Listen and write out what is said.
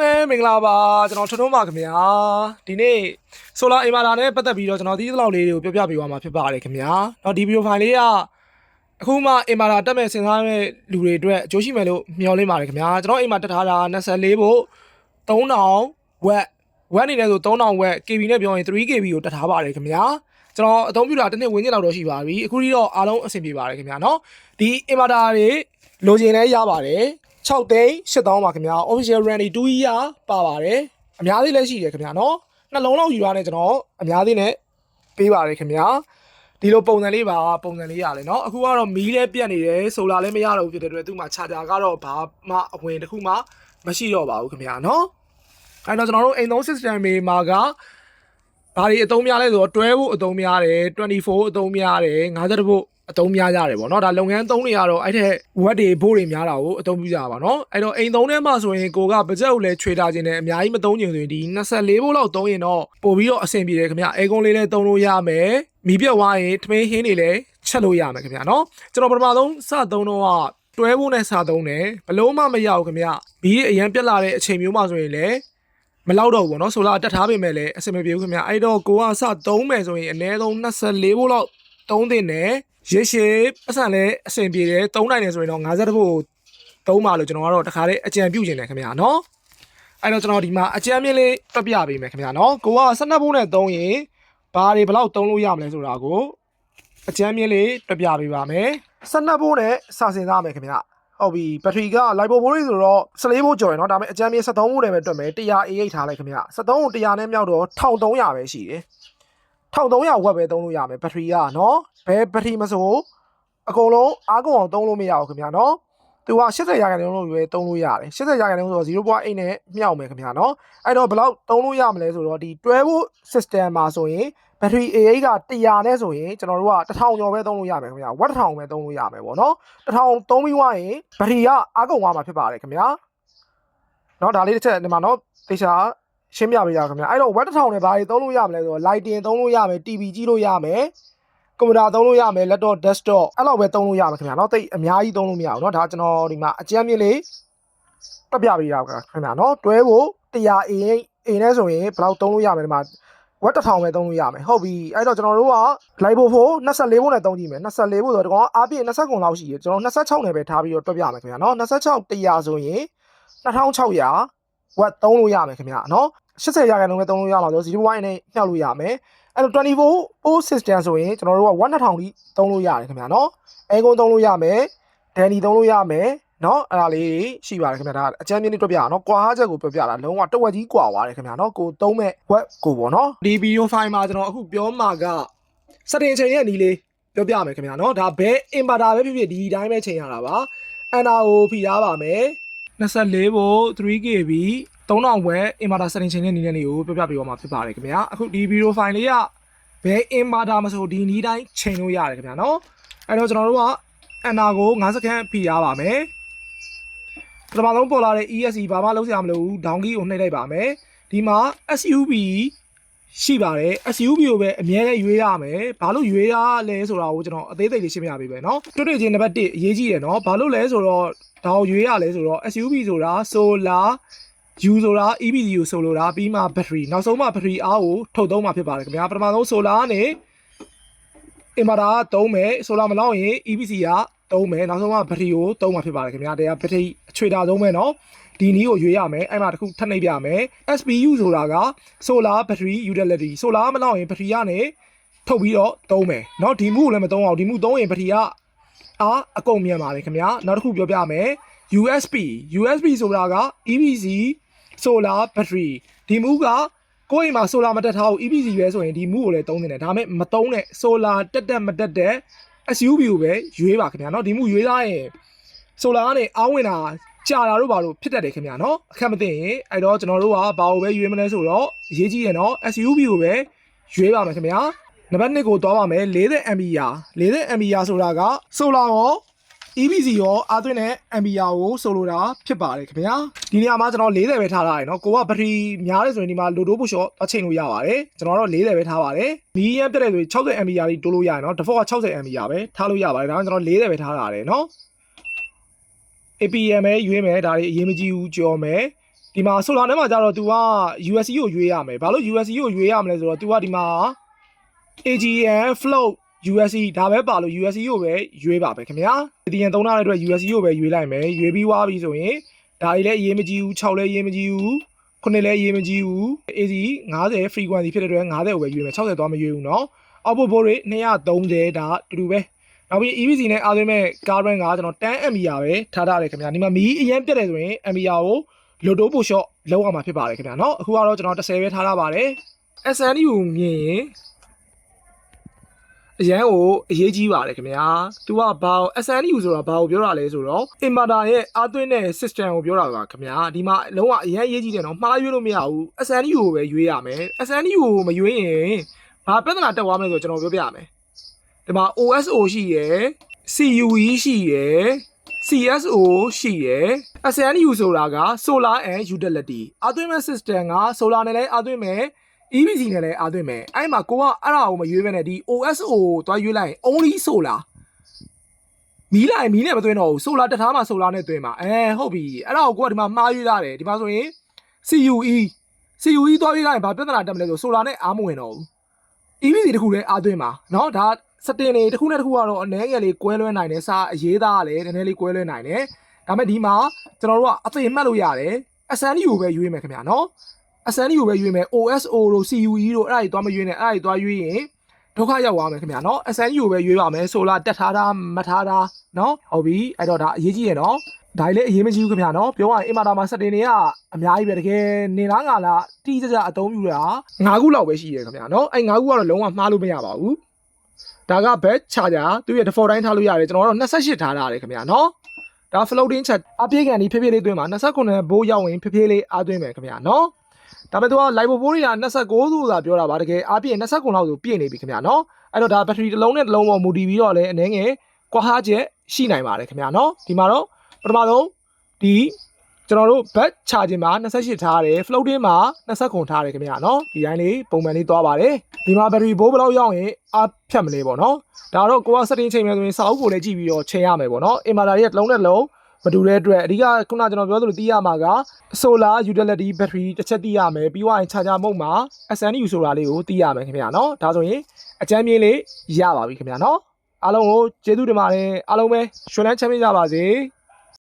မဲမင်္ဂလာပါကျွန်တော်ထွန်းထွန်းပါခင်ဗျာဒီနေ့ဆိုလာအင်မာတာနဲ့ပတ်သက်ပြီးတော့ကျွန်တော်ဒီသလောက်လေးတွေကိုပြောပြပေးသွားမှာဖြစ်ပါတယ်ခင်ဗျာเนาะဒီဗီဒီယိုဖိုင်လေးကအခုမှအင်မာတာတက်မဲ့စဉ်းစားမဲ့လူတွေအတွက်အကျိုးရှိမယ်လို့မျှော်လင့်ပါတယ်ခင်ဗျာကျွန်တော်အိမ်မှာတက်ထားတာ24ဖို့3000ဝက်ဝက်အနေနဲ့ဆို3000ဝက် KB နဲ့ပြောရင် 3KB ကိုတက်ထားပါတယ်ခင်ဗျာကျွန်တော်အသုံးပြုတာတစ်နှစ်ဝန်းကျင်လောက်တော့ရှိပါပြီအခုထိတော့အားလုံးအဆင်ပြေပါတယ်ခင်ဗျာเนาะဒီအင်မာတာတွေလိုချင်လဲရပါတယ် 6သိန်း8000ပါခင်ဗျာ official randy 2 year ပါပါတယ်အများကြီးလည်းရှိတယ်ခင်ဗျာเนาะနှလုံးလောက်ယူရတဲ့ကျွန်တော်အများကြီးနဲ့ပေးပါတယ်ခင်ဗျာဒီလိုပုံစံလေးပါပုံစံလေးရတယ်เนาะအခုကတော့မီးလည်းပြတ်နေတယ်ဆိုလာလည်းမရတော့ဘူးဖြစ်တဲ့အတွက်သူ့မှာခြာတာကတော့ဘာမှအဝင်တစ်ခုမှမရှိတော့ပါဘူးခင်ဗျာเนาะအဲ့တော့ကျွန်တော်တို့အိမ်သုံး system တွေမှာကဘာတွေအသုံးများလဲဆိုတော့တွဲဖို့အသုံးများတယ်24အသုံးများတယ်50ဖို့ အသုံးများကြတယ်ပေါ့နော်ဒါလုပ်ငန်းသုံးတွေကတော့အဲ့ထက်ဝက်တွေဘိုးတွေများတာကိုအသုံးပြုကြပါနော်အဲ့တော့အိမ်သုံးထဲမှာဆိုရင်ကိုကဘကြက်ကိုလည်းခြွေထားခြင်းနဲ့အများကြီးမသုံးချင်ဆိုရင်ဒီ24ဘိုးလောက်သုံးရင်တော့ပို့ပြီးတော့အဆင်ပြေတယ်ခင်ဗျအဲကွန်လေးလည်းသုံးလို့ရမယ်မီးပြတ်သွားရင်ထမင်းဟင်းတွေလည်းချက်လို့ရမယ်ခင်ဗျနော်ကျွန်တော်ပထမဆုံးစသုံးတော့ကတွဲဖို့နဲ့စသုံးတယ်ဘလို့မှမရဘူးခင်ဗျမီးအရင်ပြက်လာတဲ့အချိန်မျိုးမှဆိုရင်လည်းမလောက်တော့ဘူးပေါ့နော်ဆိုလာတက်ထားပေမဲ့လည်းအဆင်မပြေဘူးခင်ဗျအဲ့တော့ကိုကစသုံးမယ်ဆိုရင်အနည်းဆုံး24ဘိုးလောက်သုံးတင်တယ် ရေရှည်ပတ်စံလည်းအဆင်ပြေတယ်သုံးနိုင်တယ်ဆိုရင်တော့50ဘိုးသုံးပါလို့ကျွန်တော်ကတော့တခါလေးအကြံပြုခြင်းတယ်ခင်ဗျာနော်အဲ့တော့ကျွန်တော်ဒီမှာအကြံမြင့်လေးတွက်ပြပေးမယ်ခင်ဗျာနော်ကိုက12ဘိုးနဲ့သုံးရင်ဘာတွေဘယ်လောက်သုံးလို့ရမလဲဆိုတာကိုအကြံမြင့်လေးတွက်ပြပေးပါမယ်12ဘိုးနဲ့စာစင်စားမယ်ခင်ဗျာဟုတ်ပြီဘက်ထရီကလိုက်ပိုဘိုးလေးဆိုတော့14ဘိုးကျော်ရယ်เนาะဒါပေမဲ့အကြမ်းမြင့်73ဘိုးနဲ့ပဲတွက်မယ်100 AH ထားလိုက်ခင်ဗျ73ကို100နဲ့မြောက်တော့1300ပဲရှိတယ် 1300ဝက်ပဲသုံးလို့ရမယ်ဘက်ထရီကနော်ဘယ်ဘက်ထရီမဆိုအကုန်လုံးအားကုန်အောင်သုံးလို့မရဘူးခင်ဗျာနော်သူက80ရာခိုင်နှုန်းလို့ရွယ်သုံးလို့ရတယ်80ရာခိုင်နှုန်းဆိုတော့0.8နဲ့မြောက်မယ်ခင်ဗျာနော်အဲ့တော့ဘယ်လောက်သုံးလို့ရမလဲဆိုတော့ဒီ12 system မှာဆိုရင်ဘက်ထရီ AA က100နဲ့ဆိုရင်ကျွန်တော်တို့က1000ကျော်ပဲသုံးလို့ရမယ်ခင်ဗျာဝက်1000ပဲသုံးလို့ရမယ်ပေါ့နော်1000သုံးပြီးွားရင်ဘက်ထရီကအားကုန်သွားမှာဖြစ်ပါတယ်ခင်ဗျာနော်ဒါလေးတစ်ချက်ဒီမှာနော်သေချာ ရှင်းပြပေးရအောင်ခင်ဗျာအဲ့တော့ဝက်1000နဲ့ဘာတွေသုံးလို့ရမလဲဆိုတော့ lighting သုံးလို့ရမယ် TV ကြည့်လို့ရမယ်ကွန်ပျူတာသုံးလို့ရမယ် laptop desktop အဲ့လောက်ပဲသုံးလို့ရမှာခင်ဗျာเนาะတိတ်အများကြီးသုံးလို့မရဘူးเนาะဒါကျွန်တော်ဒီမှာအကြမ်းမြင့်လေးတွက်ပြပေးရအောင်ခင်ဗျာเนาะတွဲဖို့100 A A နဲ့ဆိုရင်ဘယ်လောက်သုံးလို့ရမလဲဒီမှာဝက်တစ်ထောင်ပဲသုံးလို့ရမယ်ဟုတ်ပြီအဲ့တော့ကျွန်တော်တို့က live ဖို့ဖို့24ဖို့နဲ့သုံးကြည့်မယ်24ဖို့ဆိုတော့ဒီကောင်အားပြည့်20ကုန်လောက်ရှိတယ်ကျွန်တော်26နဲ့ပဲထားပြီးတော့တွက်ပြမယ်ခင်ဗျာနော်26 100ဆိုရင်2600 ဝက်သုံးလို့ရမယ်ခင်ဗျာနော်80ရာခိုင်နှုန်းပဲသုံးလို့ရမှာဆို0.1နဲ့ညှောက်လို့ရမယ်အဲ့တော့24 post system ဆိုရင်ကျွန်တော်တို့က1200ထိသုံးလို့ရတယ်ခင်ဗျာနော်အဲကုန်းသုံးလို့ရမယ်ဒန်ဒီသုံးလို့ရမယ်နော်အဲ့ဒါလေးရှိပါတယ်ခင်ဗျာဒါအချမ်းမြင့်လေးတွက်ပြတာနော်ကွာဟာချက်ကိုပြောပြတာလုံးဝတဝက်ကြီးကွာသွားတယ်ခင်ဗျာနော်ကိုသုံးမဲ့ဝက်ကိုပေါ့နော်ဒီဗီဒီယိုဖိုင်မှာကျွန်တော်အခုပြောမှာကစတင်ချိန်ရဲ့အနီးလေးပြောပြမယ်ခင်ဗျာနော်ဒါဘဲအင်ပါတာပဲဖြစ်ဖြစ်ဒီတိုင်းပဲချိန်ရတာပါအန်နာကိုဖိထားပါမယ် 24ဘို့ 3KB 3000ဝက်အင်ပါတာစတင်ချိန်ရဲ့နီးလေးကိုပြောပြပေးပါမှာဖြစ်ပါတယ်ခင်ဗျာအခုဒီဗီဒီယိုဖိုင်လေးကဘဲအင်ပါတာမဆိုဒီနီးတိုင်းချိန်လို့ရတယ်ခင်ဗျာနော်အဲ့တော့ကျွန်တော်တို့ကအန်နာကို9စက္ကန့်ဖိထားပါမယ်ပထမဆုံးပေါ်လာတဲ့ ESC ဘာမှလုံးစရာမလိုဘူးဒေါင်းကီကိုနှိပ်လိုက်ပါမယ်ဒီမှာ SUV ရှိပါတယ်။ SUV ကိုပဲအမြဲတမ်းရွေးရမယ်။ဘာလို့ရွေးရလဲဆိုတာကိုကျွန်တော်အသေးစိတ်လေးရှင်းပြပေးမယ်နော်။တွတ်တွေ့ချင်းနံပါတ်1အရေးကြီးတယ်နော်။ဘာလို့လဲဆိုတော့ဒါကိုရွေးရလဲဆိုတော့ SUV ဆိုတာ solar U ဆိုတာ EBD ကိုဆိုလိုတာပြီးမှ battery နောက်ဆုံးမှ battery အားကိုထုတ်သုံးမှာဖြစ်ပါတယ်ခင်ဗျာပထမဆုံး solar နဲ့ inverter သုံးမယ် solar မလောက်ရင် EBC ကသုံးမယ်နောက်ဆုံးမှ battery ကိုသုံးမှာဖြစ်ပါတယ်ခင်ဗျာတရား battery အချွေတာသုံးမယ်နော် ဒီနည်းကိုရွေးရမယ်အဲ့မှာတစ်ခုထပ်နှိပ်ပြမယ် SPU ဆိုတာက solar battery utility solar မလောက်ရင် battery ကနေထုတ်ပြီးတော့သုံးမယ်เนาะဒီမှုကိုလည်းမသုံးအောင်ဒီမှုသုံးရင် battery ကအာအကုန်မြန်ပါတယ်ခင်ဗျာနောက်တစ်ခုပြောပြမယ် USB USB ဆိုတာက EVC solar battery ဒီမှုကကိုယ့်အိမ်မှာ solar မတက်ထားဘူး EVC ပဲဆိုရင်ဒီမှုကိုလည်းသုံးနေတယ်ဒါပေမဲ့မသုံးတဲ့ solar တက်တက်မတက်တဲ့ SUV ကိုပဲရွေးပါခင်ဗျာเนาะဒီမှုရွေးသားရင် solar ကနေအောင်းဝင်တာ ကြာတာတို့ဘာလို့ဖြစ်တတ်တယ်ခင်ဗျာနော်အခက်မသိရင်အဲ့တော့ကျွန်တော်တို့ကဘာကိုပဲရွေးမလဲဆိုတော့အရေးကြီးရနော် SUV ကိုပဲရွေးပါမယ်ခင်ဗျာနံပါတ်1ကိုသွားပါမယ်40 ampere 40 ampere ဆိုတာကဆိုလာရော EBC ရောအသွင်းတဲ့ ampere ကိုဆိုလိုတာဖြစ်ပါတယ်ခင်ဗျာဒီနေရာမှာကျွန်တော်40ပဲထားထားတယ်နော်ကိုကဘက်တရီများတယ်ဆိုရင်ဒီမှာလိုတိုးဖို့ရှော့အချိန်လို့ရပါတယ်ကျွန်တော်တော့40ပဲထားပါတယ်မီးရမ်းပြတ်တယ်ဆိုရင်60 ampere လေးတိုးလို့ရတယ်နော် default က60 ampere ပဲထားလို့ရပါတယ်ဒါကြောင့်ကျွန်တော်40ပဲထားထားတယ်နော် APM ပဲရွေးမယ်ဒါတွေအရေးမကြီးဘူးကြော်မယ် ဒီမှာ solar ထဲမှာကျတော့ तू က USC ကိုရွေးရမယ်ဘာလို့ USC ကိုရွေးရမလဲဆိုတော့ तू ကဒီမှာ AGN float USC ဒါပဲပါလို့ USC ကိုပဲရွေးပါပဲခင်ဗျာဒီရင်သုံးထားတဲ့အတွက် USC ကိုပဲရွေးလိုက်မယ်ရွေးပြီးွားပြီဆိုရင်ဒါတွေလည်းအရေးမကြီးဘူး6လည်းအရေးမကြီးဘူးခုနှစ်လည်းအရေးမကြီးဘူး AC 90 frequency ဖြစ်တဲ့အတွက်90ကိုပဲရွေးမယ်60သွားမရွေးဘူးเนาะ output volt rate 230ဒါတူတူပဲ နောက်ပြီး EVC နဲ့အားသွင်းမဲ့ current ကကျွန်တော်10 ampere ပဲထားထားတယ်ခင်ဗျာဒီမှာမီးအရင်ပြတ်တယ်ဆိုရင် ampere ကိုလိုတိုးပို့ short လောက်အောင်မှာဖြစ်ပါတယ်ခင်ဗျာเนาะအခုကတော့ကျွန်တော်30ပဲထားထားပါတယ် SNU ကိုမြင်ရင်အရန်ကိုအရေးကြီးပါတယ်ခင်ဗျာ။ तू ကဘာကို SNU ဆိုတာဘာကိုပြောတာလဲဆိုတော့ inverter ရဲ့အားသွင်းတဲ့ system ကိုပြောတာပါခင်ဗျာ။ဒီမှာလုံးဝအရန်အရေးကြီးတယ်နော်။မှားရွေးလို့မရဘူး။ SNU ကိုပဲရွေးရမယ်။ SNU ကိုမရွေးရင်ဘာပြဿနာတက်သွားမလဲဆိုတော့ကျွန်တော်ပြောပြရမယ်။ ဒီမှာ OSO ရှိရယ် CUE ရှိရယ် CSO ရှိရယ် SNU ဆိုတာက Solar and Utility အားသွင်းမဲ့ system က Solar နဲ့လည်းအားသွင်းမဲ့ EVC နဲ့လည်းအားသွင်းမယ်အဲ့မှာကိုကအဲ့ဒါကိုမရွေးဘဲနဲ့ဒီ OSO ကိုသွားရွေးလိုက်ရင် only solar မီးလိုက်မီးနဲ့မသွင်းတော့ဘူး solar တက်ထားမှာ solar နဲ့သွင်းမှာအဲဟုတ်ပြီအဲ့ဒါကိုကိုကဒီမှာမှားရွေးထားတယ်ဒီမှာဆိုရင် CUE CUE သွားရွေးလိုက်ရင်ဘာပြဿနာတက်မလဲဆို solar နဲ့အားမဝင်တော့ဘူး EVC တခုလည်းအားသွင်းမှာเนาะဒါ စတင်တွေတစ်ခုနဲ့တစ်ခုကတော့အနည်းငယ်လေးကွဲလွဲနိုင်တယ်စာအရေးသားကလည်းနည်းနည်းလေးကွဲလွဲနိုင်တယ်ဒါမဲ့ဒီမှာကျွန်တော်တို့ကအသေးမှတ်လို့ရတယ်အစမ်းကြီးကိုပဲရွေးမယ်ခင်ဗျာနော်အစမ်းကြီးကိုပဲရွေးမယ် OSO တို့ CUE တို့အဲ့ဒါတွေသွားမရွေးနဲ့အဲ့ဒါတွေသွားရွေးရင်ဒုက္ခရောက်သွားမယ်ခင်ဗျာနော် SNU ကိုပဲရွေးပါမယ်ဆိုလာတက်ထားတာမထားတာနော်ဟုတ်ပြီအဲ့တော့ဒါအရေးကြီးရယ်နော်ဒါလည်းအရေးမကြီးဘူးခင်ဗျာနော်ပြောရရင်အင်မာတာမှာစတင်တွေကအများကြီးပဲတကယ်နေလားငါလားတီးကြကြအသုံးပြုတာ၅ခုလောက်ပဲရှိရယ်ခင်ဗျာနော်အဲ့၅ခုကတော့လုံးဝမှားလို့မရပါဘူး ဒါက bed charger သူ့ရဲ့ default တိုင်းထားလို့ရတယ်ကျွန်တော်ကတော့28ထားထားတယ်ခင်ဗျာနော်ဒါ floating chat အပြေးကန်ဒီဖြည်းဖြည်းလေးသွင်းပါ29ဘိုးရောက်ရင်ဖြည်းဖြည်းလေးအားသွင်းမယ်ခင်ဗျာနော်ဒါပေမဲ့သူက live ဘိုးတွေက29ဆိုသာပြောတာပါတကယ်အားပြည့်29လောက်ဆိုပြည့်နေပြီခင်ဗျာနော်အဲ့တော့ဒါ battery တစ်လုံးနဲ့တစ်လုံးပေါ်မူတည်ပြီးတော့လည်းအနေငယ်ကွာဟာချက်ရှိနိုင်ပါတယ်ခင်ဗျာနော်ဒီမှာတော့ပထမဆုံးဒီ ကျွန်တော်တို့ back charging မှာ28ထားတယ် floating မှာ29ထားတယ်ခင်ဗျာနော်ဒီတိုင်းလေးပုံမှန်လေးသွားပါတယ်ဒီမှာ battery ဘိုးဘယ်လောက်ရောက်ရင်အားဖြတ်မလဲပေါ့နော်ဒါတော့ကိုက setting ချိန်မယ်ဆိုရင်စာအုပ်ကိုလည်းကြည့်ပြီးတော့ချိန်ရမယ်ပေါ့နော် inverter ရဲ့တစ်လုံးနဲ့တစ်လုံးမတူတဲ့အတွက်အဓိကခုနကျွန်တော်ပြောသလိုသိရမှာက solar utility battery တစ်ချက်သိရမယ်ပြီးသွားရင် charger mode မှာ SNU ဆိုတာလေးကိုသိရမယ်ခင်ဗျာနော်ဒါဆိုရင်အကြမ်းမြင်လေးရပါပြီခင်ဗျာနော်အားလုံးကိုကျေးဇူးတင်ပါတယ်အားလုံးပဲရွှေလန်းချမ်းမြေ့ကြပါစေ